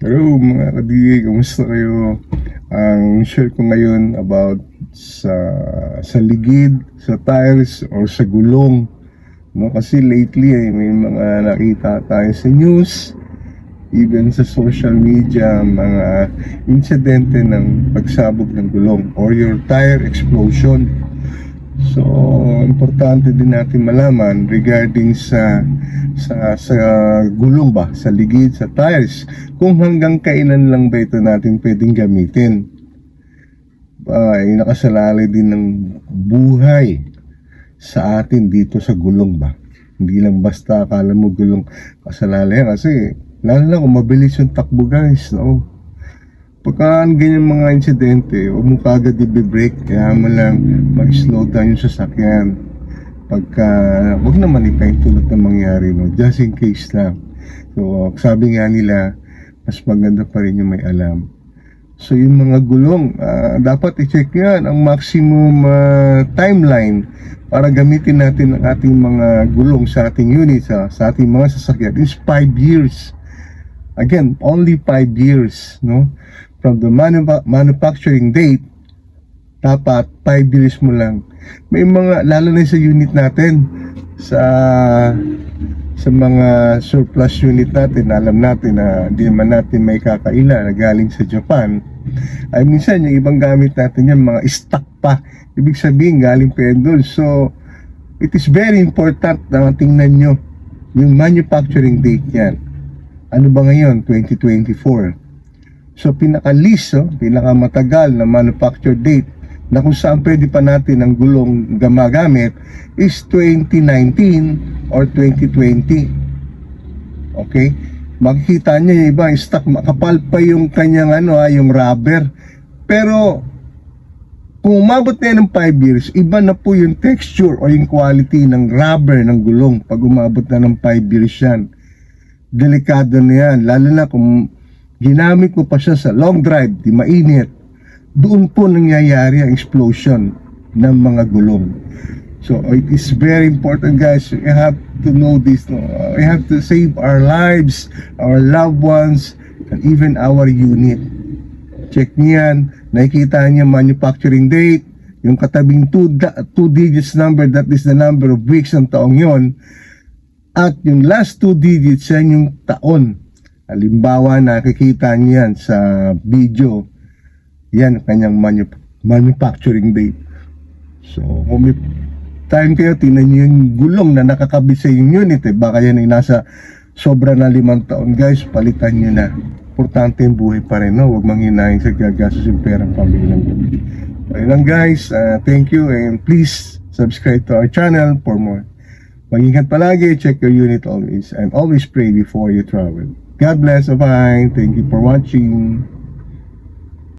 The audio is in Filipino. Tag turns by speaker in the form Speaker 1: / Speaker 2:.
Speaker 1: Hello mga kadigay, kamusta kayo? Ang share ko ngayon about sa sa ligid, sa tiles or sa gulong. No kasi lately ay may mga nakita tayo sa news, even sa social media, mga insidente ng pagsabog ng gulong or your tire explosion. So, importante din natin malaman regarding sa sa sa gulong ba, sa ligid, sa tires, kung hanggang kailan lang ba ito natin pwedeng gamitin. Ay nakasalalay din ng buhay sa atin dito sa gulong ba. Hindi lang basta akala mo gulong kasalalay kasi lalo na kung mabilis yung takbo guys, no? Pagka ganyan mga insidente, huwag mo kagad i-break, kaya mo lang mag-slow down yung sasakyan. Pagka, huwag naman ipaintulot na mangyari, no? just in case lang. So, sabi nga nila, mas maganda pa rin yung may alam. So, yung mga gulong, ah, dapat i-check yan ang maximum ah, timeline para gamitin natin ang ating mga gulong sa ating unit, sa, sa ating mga sasakyan is 5 years. Again, only 5 years, no? From the manu- manufacturing date, dapat 5 years mo lang. May mga, lalo na sa unit natin, sa sa mga surplus unit natin, alam natin na hindi naman natin may kakaila na galing sa Japan. Ay minsan yung ibang gamit natin yan, mga stock pa. Ibig sabihin galing pa yan doon. So, it is very important na tingnan nyo yung manufacturing date yan. Ano ba ngayon? 2024. So pinaka-least, oh, pinaka-matagal na manufacture date na kung saan pwede pa natin ang gulong gamagamit is 2019 or 2020. Okay? Makikita niyo yung iba, stock, makapal pa yung kanyang ano, ah, yung rubber. Pero kung umabot na ng 5 years, iba na po yung texture o yung quality ng rubber ng gulong pag umabot na ng 5 years yan. Delikado na yan, lalo na kung ginamit mo pa siya sa long drive, di mainit, doon po nangyayari ang explosion ng mga gulong. So it is very important guys, you have to know this. We have to save our lives, our loved ones, and even our unit. Check niyan, nakikita niya manufacturing date, yung katabing 2 two digits number, that is the number of weeks ng taong yon at yung last two digits yan yung taon. Halimbawa, nakikita niyo yan sa video. Yan, ang kanyang manu- manufacturing date. So, kung may time kayo, tingnan niyo yung gulong na nakakabit sa unit. Eh. Baka yan ay nasa sobra na limang taon. Guys, palitan niyo na. Importante yung buhay pa rin. No? Huwag manghinahin sa gagastos yung perang pamilya. Ayun lang guys. Uh, thank you and please subscribe to our channel for more. Mag-ingat palagi, check your unit always, and always pray before you travel. God bless, bye-bye. Thank you for watching.